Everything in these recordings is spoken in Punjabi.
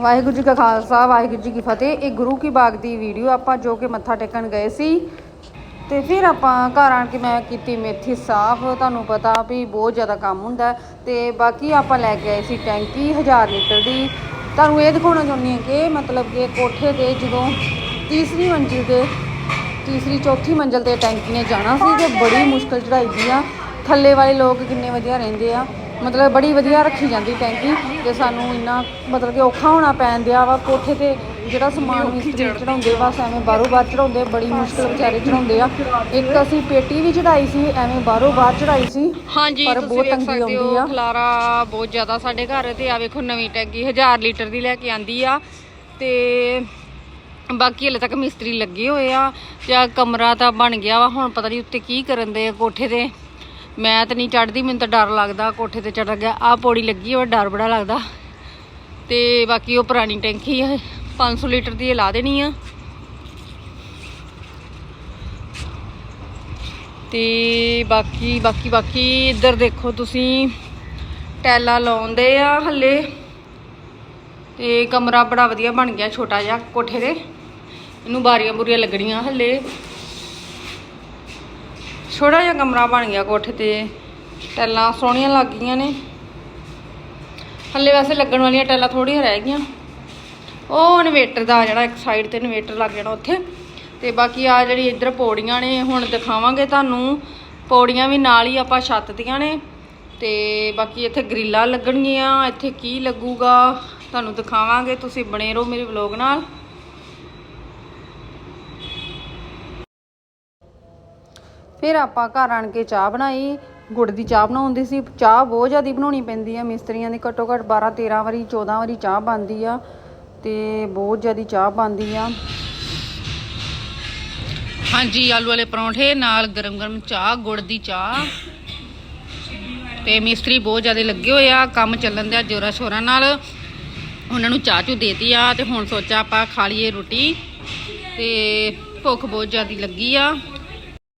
ਵਾਹਿਗੁਰੂ ਜੀ ਕਾ ਖਾਲਸਾ, ਵਾਹਿਗੁਰੂ ਜੀ ਕੀ ਫਤਿਹ। ਇਹ ਗੁਰੂ ਕੀ ਬਾਗ ਦੀ ਵੀਡੀਓ ਆਪਾਂ ਜੋ ਕਿ ਮੱਥਾ ਟੇਕਣ ਗਏ ਸੀ। ਤੇ ਫਿਰ ਆਪਾਂ ਘਰ ਆਣ ਕੇ ਮੈਂ ਕੀਤੀ ਮੇਥੀ ਸਾਫ਼। ਤੁਹਾਨੂੰ ਪਤਾ ਵੀ ਬਹੁਤ ਜ਼ਿਆਦਾ ਕੰਮ ਹੁੰਦਾ ਹੈ। ਤੇ ਬਾਕੀ ਆਪਾਂ ਲੈ ਕੇ ਆਏ ਸੀ ਟੈਂਕੀ 1000 ਲੀਟਰ ਦੀ। ਤੁਹਾਨੂੰ ਇਹ ਦਿਖਾਉਣਾ ਚਾਹੁੰਦੀ ਹਾਂ ਕਿ ਮਤਲਬ ਕਿ ਕੋਠੇ ਤੇ ਜਦੋਂ ਤੀਸਰੀ ਮੰਜ਼ਿਲ ਤੇ, ਤੀਸਰੀ ਚੌਥੀ ਮੰਜ਼ਿਲ ਤੇ ਟੈਂਕੀ ਨੇ ਜਾਣਾ ਸੀ ਤੇ ਬੜੀ ਮੁਸ਼ਕਲ ਚੜਾਈ ਦੀ ਆ ਥੱਲੇ ਵਾਲੇ ਲੋਕ ਕਿੰਨੇ ਵਧੀਆ ਰਹਿੰਦੇ ਆ। ਮਤਲਬ ਬੜੀ ਵਧੀਆ ਰੱਖੀ ਜਾਂਦੀ ਟੈਂਕੀ ਤੇ ਸਾਨੂੰ ਇੰਨਾ ਮਤਲਬ ਕਿ ਔਖਾ ਹੋਣਾ ਪੈਣ ਦਿਆ ਵਾ ਕੋਠੇ ਤੇ ਜਿਹੜਾ ਸਮਾਨ ਮਿਸਤਰੀ ਚੜਾਉਂਦੇ ਬਸ ਐਵੇਂ ਬਾਹਰੋਂ ਬਾਹਰ ਚੜਾਉਂਦੇ ਬੜੀ ਮੁਸ਼ਕਲ ਵਿਚਾਰੇ ਚੜਾਉਂਦੇ ਆ। ਇੱਕ ਅਸੀਂ ਪੇਟੀ ਵੀ ਚੜਾਈ ਸੀ ਐਵੇਂ ਬਾਹਰੋਂ ਬਾਹਰ ਚੜਾਈ ਸੀ ਹਾਂਜੀ ਪਰ ਬਹੁਤ ਤੰਗੀ ਆਉਂਦੀ ਆ। ਖਲਾਰਾ ਬਹੁਤ ਜ਼ਿਆਦਾ ਸਾਡੇ ਘਰ ਤੇ ਆ ਵੇਖੋ ਨਵੀਂ ਟੈਂਕੀ 1000 ਲੀਟਰ ਦੀ ਲੈ ਕੇ ਆਂਦੀ ਆ। ਤੇ ਬਾਕੀ ਹਲੇ ਤੱਕ ਮਿਸਤਰੀ ਲੱਗੇ ਹੋਏ ਆ ਆਹ ਕਮਰਾ ਤਾਂ ਬਣ ਗਿਆ ਵਾ ਹੁਣ ਪਤਾ ਨਹੀਂ ਉੱਤੇ ਕੀ ਕਰਨ ਦੇ ਕੋਠੇ ਤੇ। ਮੈਂ ਤਾਂ ਨਹੀਂ ਚੜਦੀ ਮੈਨੂੰ ਤਾਂ ਡਰ ਲੱਗਦਾ, ਕੋਠੇ ਤੇ ਚੜ ਗਿਆ ਆ ਪੌੜੀ ਲੱਗੀ ਹੋਈ, ਡਰ ਬੜਾ ਲੱਗਦਾ। ਤੇ ਬਾਕੀ ਉਹ ਪੁਰਾਣੀ ਟੈਂਕੀ ਆ 500 ਲੀਟਰ ਦੀ ਇਹ ਲਾ ਦੇਣੀ ਆ। ਤੇ ਬਾਕੀ ਬਾਕੀ ਬਾਕੀ ਇੱਧਰ ਦੇਖੋ ਤੁਸੀਂ, ਟੈਲਾਂ ਲਾਉਂਦੇ ਆ ਹੱਲੇ। ਤੇ ਕਮਰਾ ਬੜਾ ਵਧੀਆ ਬਣ ਗਿਆ, ਛੋਟਾ ਜਿਹਾ ਕੋਠੇ ਦੇ। ਇਹਨੂੰ ਬਾਰੀਆਂ ਬੁਰੀਆਂ ਲੱਗਣੀਆਂ ਹੱਲੇ। ਛੋਟਾ ਜਿਹਾ ਕਮਰਾ ਬਣ ਗਿਆ ਕੋਠੇ ਤੇ। ਟੈਲਾਂ ਸੋਹਣੀਆਂ ਲੱਗ ਗਈਆਂ ਨੇ। ਹੱਲੇ ਵੈਸੇ ਲੱਗਣ ਵਾਲੀਆਂ ਟੈਲਾਂ ਥੋੜੀਆਂ ਰਹਿ ਗਈਆਂ। ਉਹ ਇਨਵੇਟਰ ਦਾ ਜਿਹੜਾ ਇੱਕ ਸਾਈਡ ਤੇ ਇਨਵੇਟਰ ਲੱਗ ਜਾਣਾ ਉੱਥੇ। ਤੇ ਬਾਕੀ ਆ ਜਿਹੜੀ ਇੱਧਰ ਪੌੜੀਆਂ ਨੇ, ਹੁਣ ਦਿਖਾਵਾਂਗੇ ਤੁਹਾਨੂੰ। ਪੌੜੀਆਂ ਵੀ ਨਾਲ ਹੀ ਆਪਾਂ ਛੱਤ ਦੀਆਂ ਨੇ। ਤੇ ਬਾਕੀ ਇੱਥੇ ਗਰਿੱਲਾਂ ਲੱਗਣਗੀਆਂ, ਇੱਥੇ ਕੀ ਲੱਗੂਗਾ, ਤੁਹਾਨੂੰ ਦਿਖਾਵਾਂਗੇ। ਤੁਸੀਂ ਬਣੇ ਰਹੋ ਮੇਰੇ ਵਲੌਗ ਨਾਲ। ਫਿਰ ਆਪਾਂ ਘਰ ਆਣ ਕੇ ਚਾਹ ਬਣਾਈ। ਗੁੜ ਦੀ ਚਾਹ ਬਣਾਉਂਦੀ ਸੀ। ਚਾਹ ਬਹੁਤ ਜ਼ਿਆਦਾ ਬਣਾਉਣੀ ਪੈਂਦੀ ਆ। ਮਿਸਤਰੀਆਂ ਦੀ ਘੱਟੋ ਘੱਟ 12 13 ਵਾਰੀ 14 ਵਾਰੀ ਚਾਹ ਬਣਦੀ ਆ ਤੇ ਬਹੁਤ ਜ਼ਿਆਦਾ ਚਾਹ ਬਣਦੀ ਆ। ਹਾਂਜੀ, ਆਲੂ ਵਾਲੇ ਪਰੌਂਠੇ ਨਾਲ ਗਰਮ ਗਰਮ ਚਾਹ, ਗੁੜ ਦੀ ਚਾਹ। ਤੇ ਮਿਸਤਰੀ ਬਹੁਤ ਜ਼ਿਆਦਾ ਲੱਗੇ ਹੋਏ ਆ। ਕੰਮ ਚੱਲਣ ਦਾ ਜੋਰਾ ਸ਼ੋਰਾਂ ਨਾਲ। ਉਹਨਾਂ ਨੂੰ ਚਾਹ ਚੂ ਦੇਤੀ ਆ ਤੇ ਹੁਣ ਸੋਚਿਆ ਆਪਾਂ ਖਾ ਲਈਏ ਰੋਟੀ। ਤੇ ਭੁੱਖ ਬਹੁਤ ਜ਼ਿਆਦਾ ਲੱਗੀ ਆ।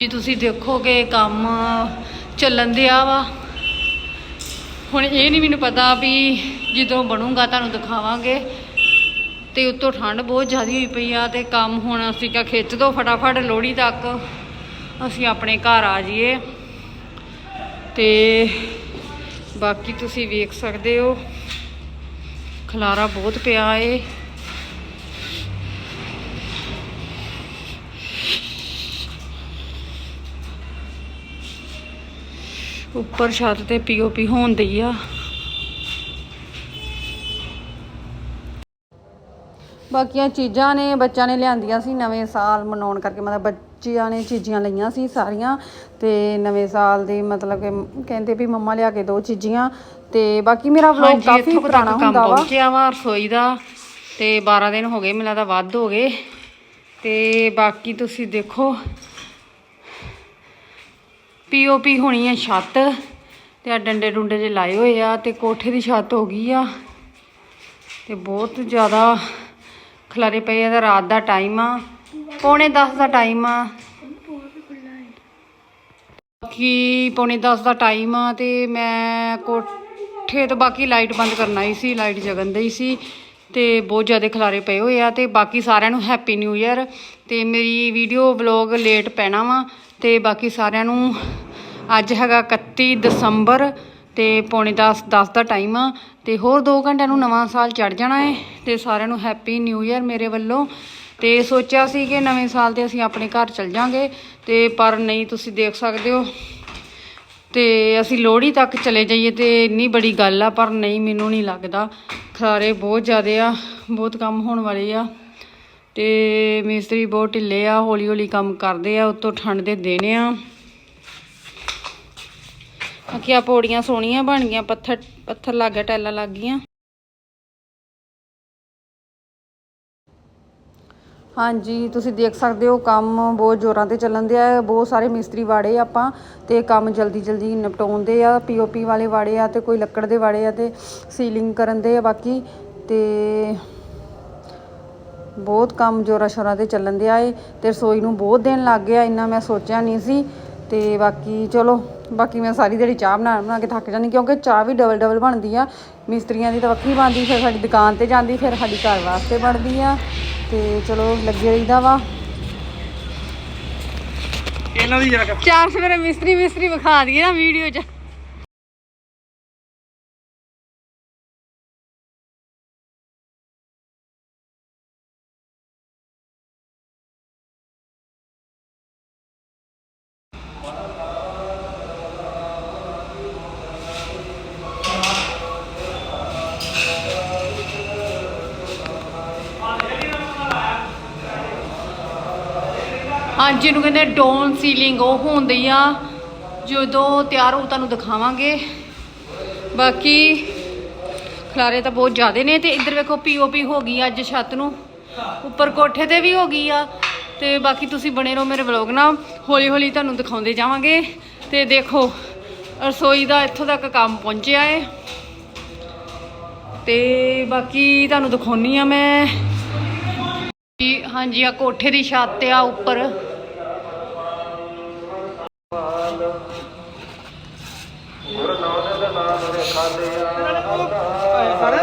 ਜੀ ਤੁਸੀਂ ਦੇਖੋਗੇ ਕੰਮ ਚੱਲਣ ਦਿਆ ਵਾ। ਹੁਣ ਇਹ ਨਹੀਂ ਮੈਨੂੰ ਪਤਾ ਵੀ ਜਦੋਂ ਬਣੂਗਾ ਤੁਹਾਨੂੰ ਦਿਖਾਵਾਂਗੇ। ਤੇ ਉੱਤੋਂ ਠੰਡ ਬਹੁਤ ਜ਼ਿਆਦਾ ਹੋਈ ਪਈ ਆ ਤੇ ਕੰਮ ਹੁਣ ਅਸੀਂ ਕਿਹਾ ਖਿੱਚ ਦੋ ਫਟਾਫਟ, ਲੋਹੜੀ ਤੱਕ। ਅਸੀਂ ਆਪਣੇ ਘਰ ਆ ਜਾਈਏ। ਤੇ ਬਾਕੀ ਤੁਸੀਂ ਵੇਖ ਸਕਦੇ ਹੋ। ਖਲਾਰਾ ਬਹੁਤ ਪਿਆ ਏ। ਉੱਪਰ ਛੱਤ ਤੇ ਪੀਓਪੀ ਹੋਣ ਦਈ ਆ। ਬਾਕੀਆਂ ਚੀਜ਼ਾਂ ਨੇ ਬੱਚਿਆਂ ਨੇ ਲਿਆਂਦੀਆਂ ਸੀ ਨਵੇਂ ਸਾਲ ਮਨਾਉਣ ਕਰਕੇ ਮਤਲਬ ਬੱਚਿਆਂ ਨੇ ਚੀਜ਼ਾਂ ਲਈਆਂ ਸੀ ਸਾਰੀਆਂ ਤੇ ਨਵੇਂ ਸਾਲ ਦੀ ਮਤਲਬ ਕਿ ਕਹਿੰਦੇ ਵੀ ਮੰਮਾ ਲਿਆ ਕੇ ਦੋ ਚੀਜ਼ਾਂ ਤੇ ਬਾਕੀ ਮੇਰਾ ਵਲੌਗ ਕਾਫੀ ਪੁਰਾਣਾ ਹੁੰਦਾ ਵਾ। ਪਹੁੰਚਿਆ ਵਾ ਰਸੋਈ ਦਾ ਤੇ 12 ਦਿਨ ਹੋ ਗਏ ਮੈਨੂੰ ਲੱਗਦਾ ਵੱਧ ਹੋ ਗਏ ਤੇ ਬਾਕੀ ਤੁਸੀਂ ਦੇਖੋ ਪੀਓਪੀ ਹੋਣੀ ਹੈ ਛੱਤ ਤੇ ਆ ਡੰਡੇ ਡੁੰਡੇ ਜੇ ਲਾਏ ਹੋਏ ਆ ਤੇ ਕੋਠੇ ਦੀ ਛੱਤ ਹੋ ਗਈ ਆ ਤੇ ਬਹੁਤ ਜ਼ਿਆਦਾ ਖਲਾਰੇ ਪਏ ਆ ਤਾਂ ਰਾਤ ਦਾ ਟਾਈਮ ਆ, ਪੌਣੇ 10 ਦਾ ਟਾਈਮ ਆ। ਬਾਕੀ ਪੌਣੇ 10 ਦਾ ਟਾਈਮ ਆ ਤੇ ਮੈਂ ਕੋਠੇ ਤੋਂ ਬਾਕੀ ਲਾਈਟ ਬੰਦ ਕਰਨਾ ਹੀ ਸੀ ਲਾਈਟ ਜਗਨ ਹੀ ਸੀ। ਤੇ ਬਹੁਤ ਜ਼ਿਆਦਾ ਖਲਾਰੇ ਪਏ ਹੋਏ ਆ ਤੇ ਬਾਕੀ ਸਾਰਿਆਂ ਨੂੰ ਹੈਪੀ ਨਿਊ ਇਅਰ ਤੇ ਮੇਰੀ ਵੀਡੀਓ ਵਲੌਗ ਲੇਟ ਪੈਣਾ ਵਾ ਤੇ ਬਾਕੀ ਸਾਰਿਆਂ ਨੂੰ ਅੱਜ ਹੈਗਾ 31 ਦਸੰਬਰ ਤੇ ਪੌਣੇ 10 10 ਦਾ ਟਾਈਮ ਆ ਤੇ ਹੋਰ 2 ਘੰਟਿਆਂ ਨੂੰ ਨਵਾਂ ਸਾਲ ਚੜ ਜਾਣਾ ਹੈ ਤੇ ਸਾਰਿਆਂ ਨੂੰ ਹੈਪੀ ਨਿਊ ਇਅਰ ਮੇਰੇ ਵੱਲੋਂ। ਤੇ ਸੋਚਿਆ ਸੀ ਕਿ ਨਵੇਂ ਸਾਲ ਤੇ ਅਸੀਂ ਆਪਣੇ ਘਰ ਚਲ ਜਾਾਂਗੇ ਤੇ ਪਰ ਨਹੀਂ ਤੁਸੀਂ ਦੇਖ ਸਕਦੇ ਹੋ। ਤੇ ਅਸੀਂ ਲੋਹੜੀ ਤੱਕ ਚਲੇ ਜਾਈਏ ਤੇ ਇੰਨੀ ਬੜੀ ਗੱਲ ਆ, ਪਰ ਨਹੀਂ, ਮੈਨੂੰ ਨਹੀਂ ਲੱਗਦਾ। ਖਲਾਰੇ ਬਹੁਤ ਜ਼ਿਆਦੇ ਆ, ਬਹੁਤ ਕੰਮ ਹੋਣ ਵਾਲੇ ਆ। ਤੇ ਮਿਸਤਰੀ ਬਹੁਤ ਢਿੱਲੇ ਆ ਹੌਲੀ ਹੌਲੀ ਕੰਮ ਕਰਦੇ ਆ, ਉਤੋਂ ਠੰਡ ਦੇ ਦਿਨ ਆ। ਬਾਕੀ ਆ ਪੌੜੀਆਂ ਸੋਹਣੀਆਂ ਬਣ ਗਈਆਂ, ਪੱਥਰ ਪੱਥਰ ਲੱਗ ਗਿਆ ਟੈਲਾਂ ਲੱਗ ਗਈਆਂ। ਹਾਂਜੀ, ਤੁਸੀਂ ਦੇਖ ਸਕਦੇ ਹੋ ਕੰਮ ਬਹੁਤ ਜ਼ੋਰਾਂ ਤੇ ਚੱਲਣ ਦਿਆ ਹੈ। ਬਹੁਤ ਸਾਰੇ ਮਿਸਤਰੀ ਵਾੜੇ ਆਪਾਂ ਅਤੇ ਕੰਮ ਜਲਦੀ ਜਲਦੀ ਨਿਪਟਾਉਂਦੇ ਆ। ਪੀਓਪੀ ਵਾਲੇ ਵਾੜੇ ਆ ਅਤੇ ਕੋਈ ਲੱਕੜ ਦੇ ਵਾੜੇ ਆ ਅਤੇ ਸੀਲਿੰਗ ਕਰਨ ਦੇ ਆ ਬਾਕੀ ਅਤੇ ਬਹੁਤ ਕੰਮ ਜੋਰਾਂ ਸ਼ੋਰਾਂ ਤੇ ਚੱਲਣ ਦਿਆ ਏ ਅਤੇ ਰਸੋਈ ਨੂੰ ਬਹੁਤ ਦਿਨ ਲੱਗ ਗਿਆ, ਇੰਨਾ ਮੈਂ ਸੋਚਿਆ ਨਹੀਂ ਸੀ ਤੇ ਬਾਕੀ ਚਲੋ, ਬਾਕੀ ਮੈਂ ਸਾਰੀ ਦਿਹਾੜੀ ਚਾਹ ਬਣਾ ਬਣਾ ਕੇ ਥੱਕ ਜਾਂਦੀ ਕਿਉਂਕਿ ਚਾਹ ਵੀ ਡਬਲ ਡਬਲ ਬਣਦੀ ਆ। ਮਿਸਤਰੀਆਂ ਦੀ ਤਾਂ ਵੱਖਰੀ ਬਣਦੀ, ਫਿਰ ਸਾਡੀ ਦੁਕਾਨ ਤੇ ਜਾਂਦੀ, ਫਿਰ ਸਾਡੀ ਘਰ ਵਾਸਤੇ ਬਣਦੀ ਆ। ਤੇ ਚਲੋ ਲੱਗੇ ਰਹੀਦਾ ਵਾ। ਇਹਨਾਂ ਦੀ ਜਰਾ ਚਾਰ ਸਵੇਰੇ ਮਿਸਤਰੀ ਮਿਸਤਰੀ ਵਿਖਾ ਦਈਏ ਨਾ ਵੀਡੀਓ 'ਚ। ਹਾਂਜੀ ਇਹਨੂੰ ਕਹਿੰਦੇ ਡੋਨ ਸੀਲਿੰਗ ਉਹ ਹੁੰਦੀ ਆ। ਜਦੋਂ ਤਿਆਰ ਹੋ, ਤੁਹਾਨੂੰ ਦਿਖਾਵਾਂਗੇ। ਬਾਕੀ ਖਲਾਰੇ ਤਾਂ ਬਹੁਤ ਜ਼ਿਆਦੇ ਨੇ ਤੇ ਇੱਧਰ ਵੇਖੋ ਪੀਓਪੀ ਹੋ ਗਈ ਅੱਜ ਛੱਤ ਨੂੰ। ਉੱਪਰ ਕੋਠੇ ਤੇ ਵੀ ਹੋ ਗਈ ਆ। ਤੇ ਬਾਕੀ ਤੁਸੀਂ ਬਣੇ ਰਹੋ ਮੇਰੇ ਵਲੌਗ ਨਾਲ। ਹੌਲੀ ਹੌਲੀ ਤੁਹਾਨੂੰ ਦਿਖਾਉਂਦੇ ਜਾਵਾਂਗੇ। ਤੇ ਦੇਖੋ, ਰਸੋਈ ਦਾ ਇੱਥੋਂ ਤੱਕ ਕੰਮ ਪਹੁੰਚਿਆ ਏ। ਤੇ ਬਾਕੀ ਤੁਹਾਨੂੰ ਦਿਖਾਉਣੀ ਆ ਮੈਂ। ਹਾਂਜੀ ਆ ਕੋਠੇ ਦੀ ਛੱਤ ਆ ਉੱਪਰ। ਸਾਰੇ